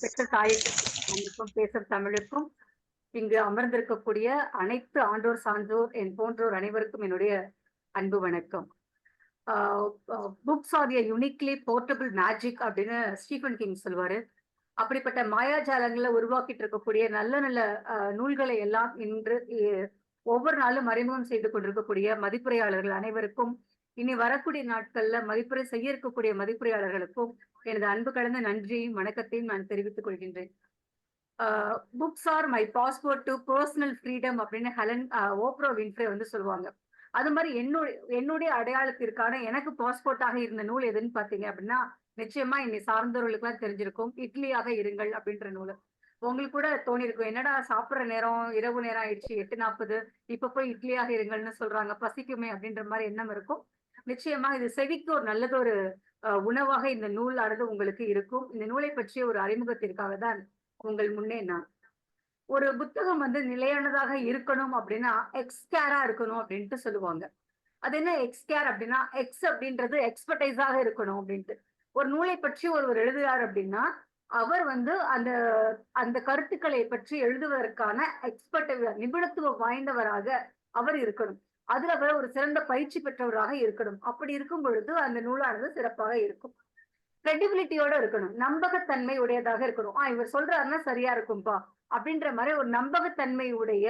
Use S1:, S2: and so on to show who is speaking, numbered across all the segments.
S1: பெற்ற தாய்க்கும் பேசும் தமிழுக்கும் இங்கு அமர்ந்திருக்கக்கூடிய அனைத்து ஆண்டோர் சான்றோர் என் போன்றோர் அனைவருக்கும் என்னுடைய அன்பு வணக்கம். Books are uniquely portable magic அப்படின்னு ஸ்டீஃபன் கிங் சொல்வாரு. அப்படிப்பட்ட மாயாஜாலங்களை உருவாக்கிட்டு இருக்கக்கூடிய நல்ல நல்ல நூல்களை எல்லாம் இன்று ஒவ்வொரு நாளும் மறைமுகம் செய்து கொண்டிருக்கக்கூடிய மதிப்புரையாளர்கள் அனைவருக்கும் இனி வரக்கூடிய நாட்கள்ல மதிப்புரை செய்ய இருக்கக்கூடிய மதிப்புரையாளர்களுக்கும் எனது அன்பு கலந்த நன்றியையும் வணக்கத்தையும் நான் தெரிவித்துக் கொள்கின்றேன். Books are my passport to personal freedom அப்படின்னு ஹெலன் ஓப்ரோ வின்ஃப்ரே வந்து சொல்லுவாங்க. அது மாதிரி என்னுடைய என்னுடைய அடையாளத்திற்கான எனக்கு பாஸ்போர்ட்டாக இருந்த நூல் எதுன்னு பார்த்தீங்க அப்படின்னா நிச்சயமா என்னை சார்ந்தவர்களுக்குலாம் தெரிஞ்சிருக்கும். இட்லியாக இருங்கள் அப்படின்ற நூல். உங்களுக்கு கூட தோணிருக்கும். என்னடா சாப்பிட்ற நேரம் இரவு நேரம் ஆயிடுச்சு எட்டு நாற்பது இப்ப போய் இட்லியாக இருங்கள்னு சொல்றாங்க. பசிக்குமே அப்படின்ற மாதிரி எண்ணம் இருக்கும். நிச்சயமா இது செவிக்கு ஒரு நல்லதொரு ஒரு உணவாக இந்த நூலானது உங்களுக்கு இருக்கும். இந்த நூலை பற்றிய ஒரு அறிமுகத்திற்காக தான் உங்கள் முன்னே நான். ஒரு புத்தகம் வந்து நிலையானதாக இருக்கணும் அப்படின்னா எக்ஸ்கேரா இருக்கணும் அப்படின்ட்டு சொல்லுவாங்க. அது என்ன எக்ஸ்கேர் அப்படின்னா எக்ஸ் அப்படின்றது எக்ஸ்பர்டைஸாக இருக்கணும் அப்படின்ட்டு. ஒரு நூலை பற்றி ஒருவர் எழுதுகிறார் அப்படின்னா அவர் வந்து அந்த அந்த கருத்துக்களை பற்றி எழுதுவதற்கான எக்ஸ்பர்ட் நிபுணத்துவம் வாய்ந்தவராக அவர் இருக்கணும். அதுல அவர் ஒரு சிறந்த பயிற்சி பெற்றவராக இருக்கணும். அப்படி இருக்கும் பொழுது அந்த நூலானது சிறப்பாக இருக்கும். கிரெடிபிலிட்டியோட இருக்கணும். நம்பகத்தன்மை உடையதாக இருக்கணும். ஆஹ் இவர் சொல்றாருன்னா சரியா இருக்கும்பா அப்படின்ற மாதிரி ஒரு நம்பகத்தன்மை உடைய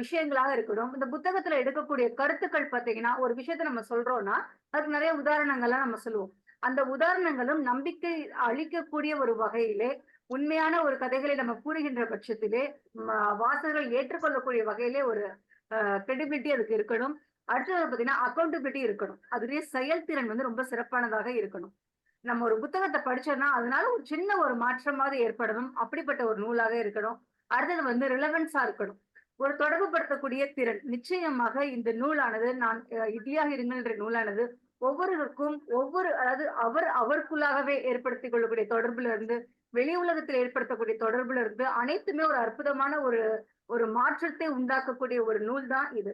S1: விஷயங்களாக இருக்கணும். இந்த புத்தகத்துல எடுக்கக்கூடிய கருத்துக்கள் பாத்தீங்கன்னா ஒரு விஷயத்த நம்ம சொல்றோம்னா அதுக்கு நிறைய உதாரணங்கள்லாம் நம்ம சொல்லுவோம். அந்த உதாரணங்களும் நம்பிக்கை அளிக்கக்கூடிய ஒரு வகையிலே உண்மையான ஒரு கதைகளை நம்ம கூறுகின்ற பட்சத்திலே வாசகர்கள் ஏற்றுக்கொள்ளக்கூடிய வகையிலே ஒரு கிரெடிபிலிட்டி அதுக்கு இருக்கணும். அடுத்தது பார்த்தீங்கன்னா அக்கௌண்டபிலிட்டி இருக்கணும். அதுலேயே செயல்திறன் வந்து ரொம்ப சிறப்பானதாக இருக்கணும். நம்ம ஒரு புத்தகத்தை படிச்சோம்னா அதனால ஒரு சின்ன ஒரு மாற்றமாவது ஏற்படணும். அப்படிப்பட்ட ஒரு நூலாக இருக்கணும். அடுத்தது வந்து ரிலவன்ஸா இருக்கணும். ஒரு தொடர்புபடுத்தக்கூடிய திறன். நிச்சயமாக இந்த நூலானது நான் அஹ், இடியாக இருங்கன்ற நூலானது ஒவ்வொருவருக்கும் ஒவ்வொரு அதாவது அவர் அவருக்குள்ளாகவே ஏற்படுத்திக் கொள்ளக்கூடிய தொடர்புல இருந்து வெளி உலகத்தில் ஏற்படுத்தக்கூடிய தொடர்புல இருந்து அனைத்துமே ஒரு அற்புதமான ஒரு ஒரு மாற்றத்தை உண்டாக்கக்கூடிய ஒரு நூல் தான் இது.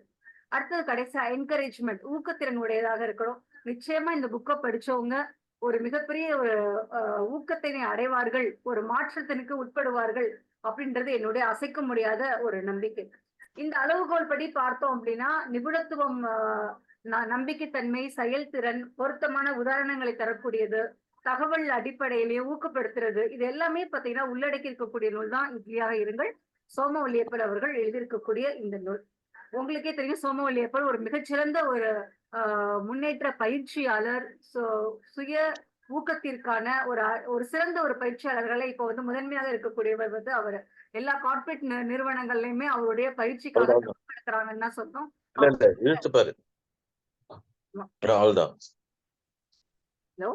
S1: அடுத்தது கடைசியா என்கரேஜ்மெண்ட் ஊக்கத்திறன் உடையதாக இருக்கணும். நிச்சயமா இந்த புக்கை படிச்சவங்க ஒரு மிகப்பெரிய ஒரு ஊக்கத்தினை அடைவார்கள் ஒரு மாற்றத்தினுக்கு உட்படுவார்கள் அப்படின்றது என்னுடைய அசைக்க முடியாத ஒரு நம்பிக்கை. இந்த அளவுகோல் படி பார்த்தோம் அப்படின்னா நிபுணத்துவம் நம்பிக்கைத்தன்மை செயல்திறன் பொருத்தமான உதாரணங்களை தரக்கூடியது தகவல் அடிப்படையிலேயே ஊக்கப்படுத்துறது இது எல்லாமே பாத்தீங்கன்னா உள்ளடக்கி இருக்கக்கூடிய நூல் தான். இட்லியாக இருங்கள். சோமவல்லியப்பர் அவர்கள் எழுதியிருக்கக்கூடிய இந்த நூல். உங்களுக்கே தெரியும் சோமவல்லியப்பர் ஒரு மிகச்சிறந்த ஒரு ஆஹ், முன்னேற்ற பயிற்சியாளர். சு- சுய ஊக்கத்திற்கான ஒரு ஒரு சிறந்த ஒரு பயிற்சியாளர்களை இப்போ வந்து முதன்மையாக இருக்கக்கூடியவர் வந்து அவர். எல்லா கார்ப்பரேட் நிறுவனங்கள்லயுமே அவருடைய பயிற்சிக்காக
S2: பாரு. அவ்வளவுதான்
S1: ஹலோ?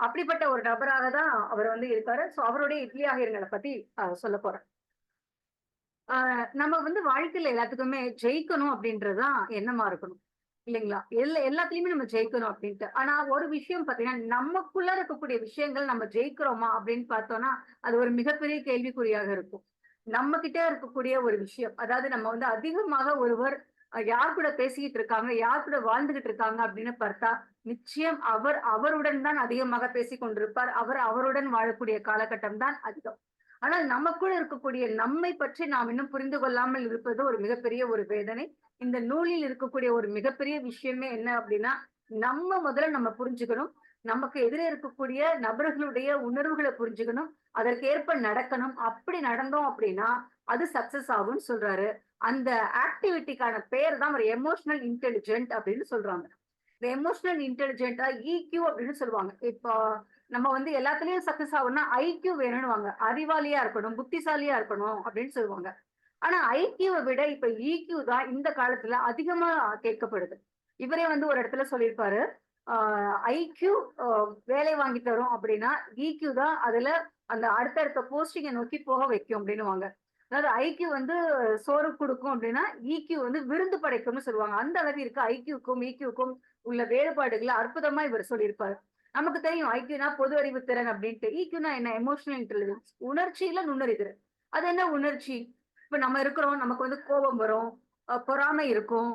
S1: அப்படிப்பட்ட ஒரு நபராக தான் அவர் வந்து இருக்காரு. சோ அவருடைய இட்லியாக இருங்களை பத்தி சொல்ல போறேன். நம்ம வந்து வாழ்க்கையில எல்லாத்துக்குமே ஜெயிக்கணும் அப்படின்றதுதான் எண்ணமா இருக்கணும். இல்லைங்களா? எல்லா எல்லாத்துலயுமே நம்ம ஜெயிக்கணும் அப்படின்ட்டு. ஆனா ஒரு விஷயம் பாத்தீங்கன்னா நமக்குள்ள இருக்கக்கூடிய விஷயங்கள் நம்ம ஜெயிக்கிறோமா அப்படின்னு பார்த்தோம்னா அது ஒரு மிகப்பெரிய கேள்விக்குறியாக இருக்கும். நம்ம கிட்ட இருக்கக்கூடிய ஒரு விஷயம் அதாவது நம்ம வந்து அதிகமாக ஒருவர் யார் கூட பேசிக்கிட்டு இருக்காங்க யார் கூட வாழ்ந்துகிட்டு இருக்காங்க அப்படின்னு பார்த்தா நிச்சயம் அவர் அவருடன் தான் அதிகமாக பேசிக் கொண்டிருப்பார் அவர் அவருடன் வாழக்கூடிய காலகட்டம் தான் அதிகம். ஆனால் நமக்குள் இருக்கக்கூடிய நம்மை பற்றி நாம் இன்னும் புரிந்து கொள்ளாமல் இருப்பது ஒரு மிகப்பெரிய ஒரு வேதனை. இந்த நூலில் இருக்கக்கூடிய ஒரு மிகப்பெரிய விஷயமே என்ன அப்படின்னா நம்ம முதல்ல நம்ம புரிஞ்சுக்கணும். நமக்கு எதிரே இருக்கக்கூடிய நபர்களுடைய உணர்வுகளை புரிஞ்சுக்கணும். அதற்கேற்ப நடக்கணும். அப்படி நடந்தோம் அப்படின்னா அது சக்சஸ் ஆகும்னு சொல்றாரு. அந்த ஆக்டிவிட்டிக்கான பேர் தான் ஒரு எமோஷனல் இன்டெலிஜென்ட் அப்படின்னு சொல்றாங்க. இந்த எமோஷனல் இன்டெலிஜென்டா இக்யூ அப்படின்னு சொல்லுவாங்க. இப்போ நம்ம வந்து எல்லாத்துலயும் சக்சஸ் ஆகணும்னா ஐக்கியூ வேணும்னு வாங்க அறிவாளியா இருக்கணும் புத்திசாலியா இருக்கணும் அப்படின்னு சொல்லுவாங்க. ஆனா ஐக்கியூவை விட இப்ப இக்யூ தான் இந்த காலத்துல அதிகமா கேட்கப்படுது. இவரே வந்து ஒரு இடத்துல சொல்லியிருப்பாரு. ஐக்யூ வேலை வாங்கி தரும் அப்படின்னா இக்யூ தான் அதுல அந்த அடுத்தடுத்த போஸ்டிங்கை நோக்கி போக வைக்கும் அப்படின்னுவாங்க. அதாவது ஐக்கியூ வந்து சோறு கொடுக்கும் அப்படின்னா இக்யூ வந்து விருந்து படைக்கும்னு சொல்லுவாங்க. அந்த அளவிற்கு ஐக்கியூக்கும் இக்யூக்கும் உள்ள வேறுபாடுகளை அற்புதமா இவர் சொல்லியிருப்பாரு. நமக்கு தெரியும் ஐக்கியூனா பொது அறிவு திறன் அப்படின்ட்டு. ஈக்கியூனா என்ன? எமோஷனல் இன்டெலிஜென்ஸ் உணர்ச்சியில நுண்ணறிதிறன் அது என்ன உணர்ச்சி? இப்ப நம்ம இருக்கிறோம் நமக்கு வந்து கோபம் வரும் பொறாமை இருக்கும்.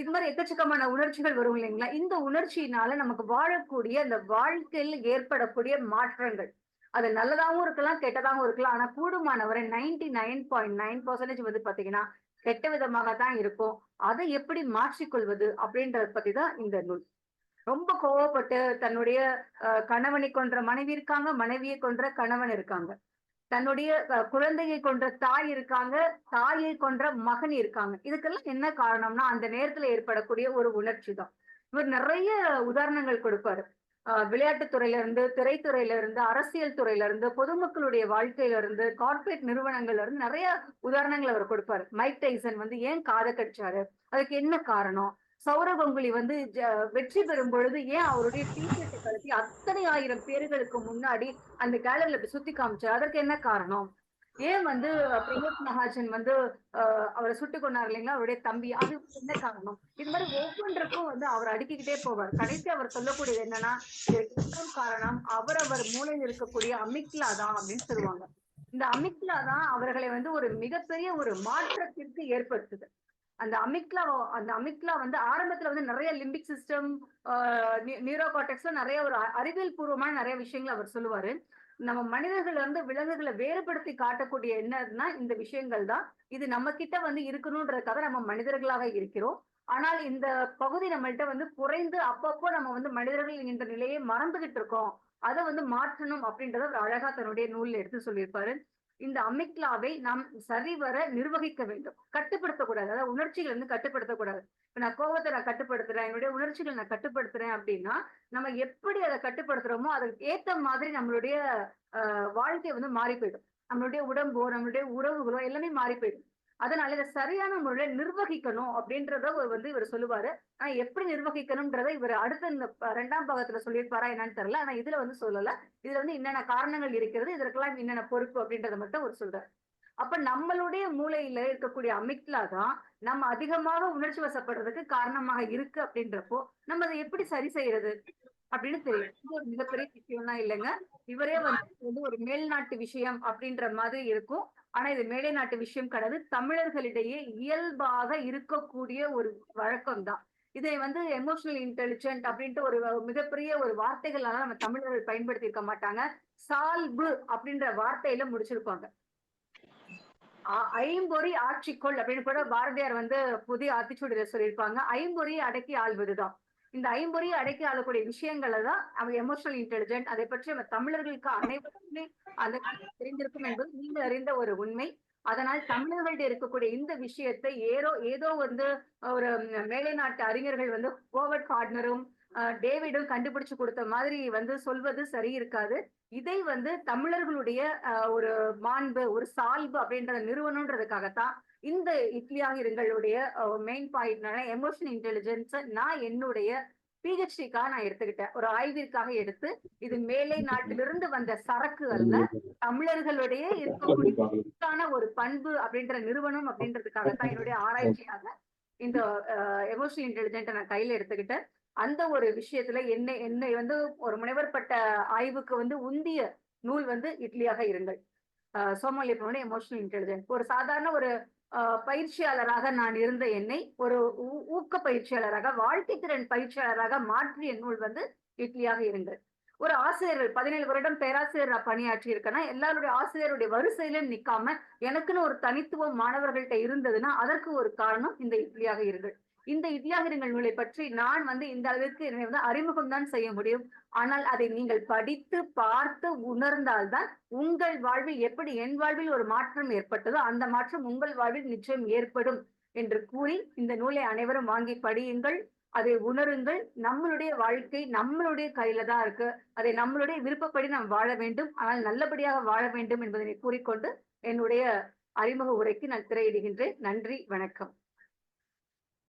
S1: இது மாதிரி எக்கச்சக்கமான உணர்ச்சிகள் வரும் இல்லைங்களா? இந்த உணர்ச்சியினால நமக்கு வாழக்கூடிய அந்த வாழ்க்கையில் ஏற்படக்கூடிய மாற்றங்கள். அது நல்லதாகவும் இருக்கலாம் கெட்டதாகவும் இருக்கலாம். ஆனா கூடுமானவரை ninety nine point nine percentage வந்து பாத்தீங்கன்னா கெட்ட விதமாக தான் இருக்கும். அதை எப்படி மாற்றிக்கொள்வது அப்படின்றத பத்தி தான் இந்த நூல். ரொம்ப கோவப்பட்டு தன்னுடைய கணவனை கொன்ற மனைவி இருக்காங்க மனைவியை கொன்ற கணவன் இருக்காங்க. தன்னுடைய குழந்தையை கொன்ற தாய் இருக்காங்க தாயை கொன்ற மகன் இருக்காங்க. இதுக்கெல்லாம் என்ன காரணம்னா அந்த நேரத்துல ஏற்படக்கூடிய ஒரு உணர்ச்சி தான். இவர் நிறைய உதாரணங்கள் கொடுப்பாரு. ஆஹ் துறையில இருந்து திரைத்துறையில இருந்து அரசியல் துறையில இருந்து பொதுமக்களுடைய வாழ்க்கையில இருந்து கார்ப்பரேட் நிறுவனங்கள்ல இருந்து நிறைய உதாரணங்கள் அவர் கொடுப்பாரு. மைக் டைசன் வந்து ஏன் காதை கடிச்சாரு? அதுக்கு என்ன காரணம்? சௌரவ் கங்குலி வந்து வெற்றி பெறும் பொழுது ஏன் அவருடைய டிஷர்ட்டை கழுத்தி அத்தனை ஆயிரம் பேர்களுக்கு முன்னாடி அந்த கேலரியில இப்படி சுத்தி காமிச்சார்? அதற்கு என்ன காரணம்? ஏன் வந்து பிரமோத் மகாஜன் வந்து ஆஹ் அவரை சுட்டு கொண்டார் இல்லைங்களா? அவருடைய தம்பி. அது என்ன காரணம்? இது மாதிரி ஒவ்வொன்றுக்கும் வந்து அவர் அடுக்கிக்கிட்டே போவார். கடைசி அவர் சொல்லக்கூடியது என்னன்னா இதற்கு காரணம்? அவரவர் மூலையில் இருக்கக்கூடிய அமிக்லா தான் அப்படின்னு சொல்லுவாங்க. இந்த அமிக்லா தான் அவர்களை வந்து ஒரு மிகப்பெரிய ஒரு மாற்றத்திற்கு ஏற்படுத்துது. அந்த அமிக்லா அந்த அமிக்லா வந்து ஆரம்பத்துல வந்து நிறைய லிம்பிக் சிஸ்டம் நியூரோகாட்டெக்ஸ்ல நிறைய ஒரு அ- அறிவியல் பூர்வமான நிறைய விஷயங்களை அவர் சொல்லுவாரு. நம்ம மனிதர்கள் வந்து விலங்குகளை வேறுபடுத்தி காட்டக்கூடிய என்னன்னா இந்த விஷயங்கள் தான். இது நம்ம கிட்ட வந்து இருக்கணும்ன்றதுக்காக நம்ம மனிதர்களாக இருக்கிறோம். ஆனால் இந்த பகுதி நம்மள்கிட்ட வந்து குறைந்து அப்பப்போ நம்ம வந்து மனிதர்கள் என்ற நிலையை மறந்துகிட்டு இருக்கோம். அதை வந்து மாற்றணும் அப்படின்றத அவர் அழகா தன்னுடைய நூல்ல எடுத்து சொல்லியிருப்பாரு. இந்த அமிக்லாவை நாம் சரிவர நிர்வகிக்க வேண்டும். கட்டுப்படுத்தக்கூடாது. அதாவது உணர்ச்சிகள் வந்து கட்டுப்படுத்தக்கூடாது. இப்ப நான் கோபத்தை நான் கட்டுப்படுத்துறேன். என்னுடைய உணர்ச்சிகளை நான் கட்டுப்படுத்துறேன் அப்படின்னா நம்ம எப்படி அதை கட்டுப்படுத்துறோமோ அதுக்கு ஏத்த மாதிரி நம்மளுடைய அஹ் வாழ்க்கை வந்து மாறி போயிடும். நம்மளுடைய உடம்போ நம்மளுடைய உறவுகளோ எல்லாமே மாறி போயிடும். அதனால இதை சரியான முறையில நிர்வகிக்கணும் அப்படின்றத வந்து இவர் சொல்லுவாரு. ஆனா எப்படி நிர்வகிக்கணும்ன்றத இவர் அடுத்த இந்த ரெண்டாம் பாகத்துல சொல்லியிருப்பாரா என்னன்னு தெரியல. ஆனா இதுல வந்து சொல்லல. இதுல வந்து என்னென்ன காரணங்கள் இருக்கிறது இதற்கெல்லாம் என்னென்ன பொறுப்பு அப்படின்றத மட்டும் அவர் சொல்றாரு. அப்ப நம்மளுடைய மூளையில இருக்கக்கூடிய அமிக்லா தான் நம்ம அதிகமாக உணர்ச்சி வசப்படுறதுக்கு காரணமாக இருக்கு அப்படின்றப்போ நம்ம அதை எப்படி சரி செய்யறது அப்படின்னு தெரியும் இது ஒரு மிகப்பெரிய விஷயம்லாம் இல்லைங்க. இவரே வந்து வந்து ஒரு மேல்நாட்டு விஷயம் அப்படின்ற மாதிரி இருக்கும். ஆனா இது மேலை நாட்டு விஷயம் கிடையாது. தமிழர்களிடையே இயல்பாக இருக்கக்கூடிய ஒரு வழக்கம் தான் இதை வந்து எமோஷனல் இன்டெலிஜென்ட் அப்படின்ட்டு ஒரு மிகப்பெரிய ஒரு வார்த்தைகளால நம்ம தமிழர்கள் பயன்படுத்தி இருக்க மாட்டாங்க. சால்பு அப்படின்ற வார்த்தையில முடிச்சிருப்பாங்க. ஐம்பொறி ஆட்சிக்கொள் அப்படின்னு கூட பாரதியார் வந்து புதிய ஆத்திச்சூடியில சொல்லியிருப்பாங்க. ஐம்பொறியை அடக்கி ஆள்வதுதான். இந்த ஐம்பொறியை அடக்கி ஆளக்கூடிய விஷயங்களை தான் அவங்க எமோஷனல் இன்டெலிஜென்ட் அதை பற்றி நம்ம தமிழர்களுக்கு அனைவருக்குமே அந்த தெரிந்திருக்கும் என்பது நீங்கள் அறிந்த ஒரு உண்மை. அதனால் தமிழர்கள்ட்ட இருக்கக்கூடிய இந்த விஷயத்தை ஏதோ ஏதோ வந்து ஒரு மேலை நாட்டு அறிஞர்கள் வந்து கோவர்ட் கார்ட்னரும் அஹ், டேவிடும் கண்டுபிடிச்சு கொடுத்த மாதிரி வந்து சொல்வது சரி இருக்காது. இதை வந்து தமிழர்களுடைய அஹ், ஒரு மாண்பு ஒரு சால்பு அப்படின்றத நிறுவனம்ன்றதுக்காகத்தான் இந்த இட்லியாக இருங்களுடைய மெயின் பாயிண்ட் எமோஷனல் இன்டெலிஜென்ஸ் நான் என்னுடைய பிஹெச்டிக்காக நான் எடுத்துக்கிட்டேன். ஒரு ஆய்விற்காக எடுத்து இது மேலை நாட்டிலிருந்து வந்த சரக்கு அல்ல தமிழர்களுடைய இருக்கக்கூடிய ஒரு பண்பு அப்படின்ற நிறுவனம் அப்படின்றதுக்காக தான் என்னுடைய ஆராய்ச்சியாக இந்த எமோஷனல் இன்டெலிஜென்ட்டை நான் கையில எடுத்துக்கிட்டேன். அந்த ஒரு விஷயத்துல என்னை என்னை வந்து ஒரு முனைவர் பட்ட ஆய்வுக்கு வந்து உந்திய நூல் வந்து இட்லியாக இருங்கள். சோமாலியப்பனுடைய எமோஷனல் இன்டெலிஜென்ஸ் ஒரு சாதாரண ஒரு பயிற்சியாளராக நான் இருந்த என்னை ஒரு ஊ- ஊக்க பயிற்சியாளராக வாழ்க்கை திறன் பயிற்சியாளராக மாற்றிய நூல் வந்து இட்லியாக இருங்கள் ஒரு ஆசிரியர்கள் பதினேழு வருடம் பேராசிரியராக பணியாற்றி இருக்கேன்னா எல்லாருடைய ஆசிரியருடைய வரிசையிலும் நிக்காம எனக்குன்னு ஒரு தனித்துவம் மாணவர்கள்ட்ட இருந்ததுன்னா அதற்கு ஒரு காரணம் இந்த இட்லியாக இருங்கள் இந்த இட்லியாக நூலை பற்றி நான் வந்து இந்த அளவிற்கு என்னை வந்து அறிமுகம் தான் செய்ய முடியும். ஆனால் அதை நீங்கள் படித்து பார்த்து உணர்ந்தால்தான் உங்கள் வாழ்வில் எப்படி என் வாழ்வில் ஒரு மாற்றம் ஏற்பட்டதோ அந்த மாற்றம் உங்கள் வாழ்வில் நிச்சயம் ஏற்படும் என்று கூறி இந்த நூலை அனைவரும் வாங்கி படியுங்கள். அதை உணருங்கள். நம்மளுடைய வாழ்க்கை நம்மளுடைய கையில தான் இருக்கு. அதை நம்மளுடைய விருப்பப்படி நாம் வாழ வேண்டும். ஆனால் நல்லபடியாக வாழ வேண்டும் என்பதனை கூறிக்கொண்டு என்னுடைய அறிமுக உரைக்கு நான் திரையிடுகின்றேன். நன்றி. வணக்கம்.